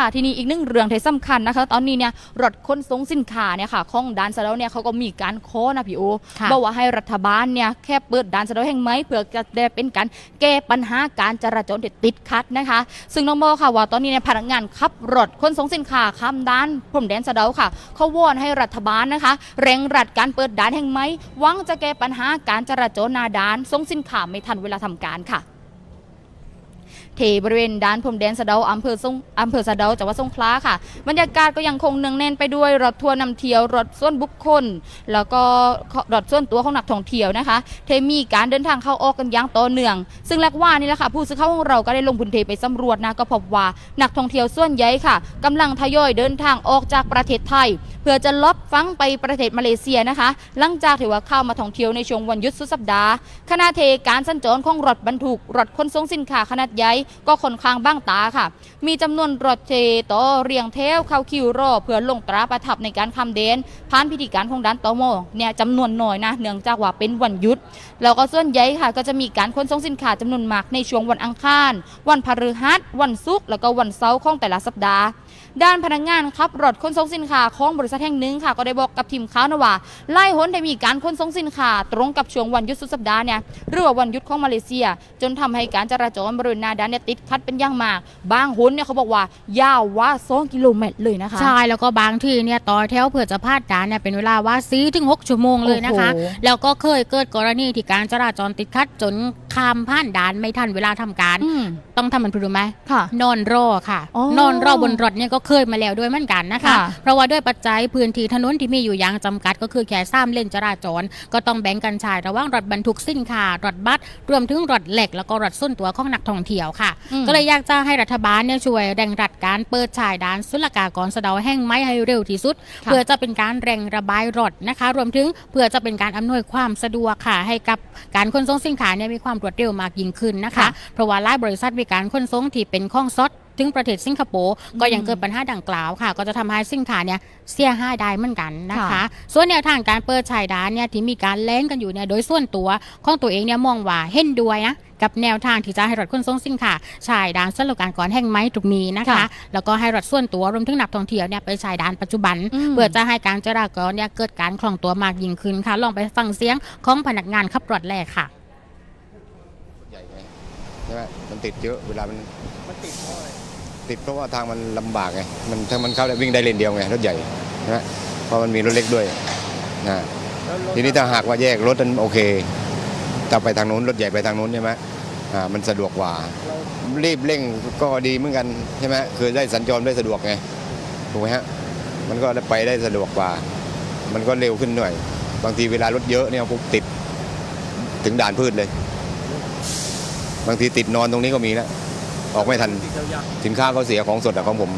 ค่ะที่นี่อีกหนึ่งเรื่องที่สำคัญนะคะ ตอนนี้เนี่ยรถขนส่งสินค้าเนี่ยค่ะของด่านสะเดาเนี่ยเขาก็มีการโค้นะพี่โอค่ะ บอกว่าให้รัฐบาลเนี่ยแค่เปิดด่านสะเดาแห่งไหมเพื่อจะได้เป็นการแก้ปัญหาการจราจรที่ติดขัดนะคะ ซึ่งน้องโมค่ะว่าตอนนี้เนี่ยพนักงานขับรถขนส่งสินค้าข้ามด่านพรมแดนสะเดาค่ะเขาวอนให้รัฐบาลนะคะ เร่งรัดการเปิดด่านแห่งไหมหวังจะแก้ปัญหาการจราจรหนาด่านส่งสินค้าไม่ทันเวลาทำการค่ะ เทบริเวณด้านพรมแดนสะเดาอำเภอสงอำเภอสะเดาจังหวัดสงขลาค่ะ บรรยากาศก็ยังคงเนืองแน่นไปด้วยรถทัวร์นำเที่ยวรถส่วนบุคคล แล้วก็รถส่วนตัวของนักท่องเที่ยวนะคะ เทมีการเดินทางเข้าออกกันอย่างต่อเนื่อง ซึ่งแรกว่านี่แหละค่ะ ผู้สื่อข่าวของเราก็ได้ลงพื้นที่ไปสำรวจนะก็พบว่านักท่องเที่ยวส่วนใหญ่ค่ะกำลังทยอยเดินทางออกจากประเทศไทยเพื่อจะลอบฟังไปประเทศมาเลเซียนะคะ หลังจากที่ว่าเข้ามาท่องเที่ยวในช่วงวันหยุดสุดสัปดาห์ขณะเทการสัญจรของรถบรรทุกรถขนส่งสินค้าขนาดใหญ่ก็ค่อนข้างบ้างตาค่ะ มีจำนวนรถเทต่อเรียงเทวเข้าคิวรอเพื่อลงตราประทับในการคำเดนผ่านพิธีการของด้านตโมเนี่ยจำนวนน้อยนะเนื่องจากว่าเป็นวันหยุดแล้วก็ส่วนใหญ่ค่ะ ก็จะมีการขนส่งสินค้าจำนวนมากในช่วงวันอังคาร วันพฤหัสวันศุกร์แล้วก็วันเสาร์ของแต่ละสัปดาห์ ด้านพนักงานขับรถขนส่งสินค้าของบริษัทแห่งหนึ่งค่ะ ก็ได้บอกกับทีมข่าวนะว่าไล่หนได้มีการขนส่งสินค้าตรงกับช่วงวันหยุดสุดสัปดาห์เนี่ยหรือว่าวันหยุดของมาเลเซีย จนทำให้การจราจรบริเวณหนาด้านเนี่ยติดขัดเป็นอย่างมาก บางหนเนี่ยเขาบอกว่ายาวว่า2กิโลเมตรเลยนะคะใช่แล้วก็บางที่เนี่ยต่อแถวเผื่อจะพลาดด่านเนี่ยเป็นเวลาว่าสีถึง6ชั่วโมงเลยนะคะ แล้วก็เคยเกิดกรณีที่การจราจรติดขัดจน ข้ามผ่านด่านไม่ทันเวลาทำการอืมต้องทำมันพูดรู้ไหมค่ะนอนรอค่ะอ๋อนอนรอบนรถเนี่ยก็เคยมาแล้วด้วยเหมือนกันนะคะค่ะเพราะว่าด้วยปัจจัยพื้นที่ถนนที่มีอยู่อย่างจำกัด ก็คือแค่สามเลนจราจร ก็ต้องแบ่งกันใช้ระหว่างรถบรรทุกสินค้ารถบัสรวมถึงรถเหล็ก แล้วก็รถส้นตัวของนักท่องเที่ยวค่ะอืมก็เลยอยากจะให้รัฐบาลเนี่ยช่วยแรงรัดการเปิดฉายด่านศุลกากรสะเดาแห่งไม้ให้เร็วที่สุดค่ะเพื่อจะเป็นการแรงระบายรถนะคะ รวมถึงเพื่อจะเป็นการอำนวยความสะดวกค่ะให้กับการขนส่งสินค้าเนี่ยมีความรวดเร็วมากยิ่งขึ้นนะคะค่ะเพราะว่าหลายบริษัทมีการขนส่งที่เป็นข้องซดถึงประเทศสิงคโปร์ก็ยังอืมเกิดปัญหาดังกล่าวค่ะ ก็จะทำให้สินค้าเนี่ยเสียหายได้เหมือนกันนะคะค่ะส่วนแนวทางการเปิดฉายด่านเนี่ยที่มีการแล้งกันอยู่เนี่ยโดยส่วนตัวของตัวเองเนี่ยมองว่าเห็นด้วยนะกับแนวทางที่จะให้รถขนส่งสินค้าฉายด่านศุลกากรแห่งไม้ตรงนี้นะคะค่ะแล้วก็ให้รถส่วนตัวรวมถึงนักท่องเที่ยวเนี่ยไปฉายด่านปัจจุบันอืมเพื่อจะให้การจราจรเนี่ยเกิดการคล่องตัวมากยิ่งขึ้นค่ะ ลองไปฟังเสียงของพนักงานขับรถแรกค่ะ ใหญ่ไงใช่ไหมมันติดเยอะเวลามันมันติดเพราะอะไรติดเพราะว่าทางมันลำบากไงมันถ้ามันเข้าได้วิ่งได้เลนเดียวไงรถใหญ่ใช่ไหมเพราะมันมีรถเล็กด้วยนะทีนี้ถ้าหากว่าแยกรถนั้นโอเคถ้าไปทางนู้นรถใหญ่ไปทางนู้นใช่ไหมอ่ามันสะดวกกว่ารีบเร่งก็ดีเหมือนกันใช่ไหมคือได้สัญจรได้สะดวกไงถูกไหมฮะมันก็ได้ไปได้สะดวกกว่า มันก็เร็วขึ้นหน่อย บางทีเวลารถเยอะเนี่ยปุ๊บติด ถึงด่านพืชเลย บางทีติดนอนตรงนี้ก็มีแล้วออกไม่ทันสินค้าเขาเสียของสดอะของผม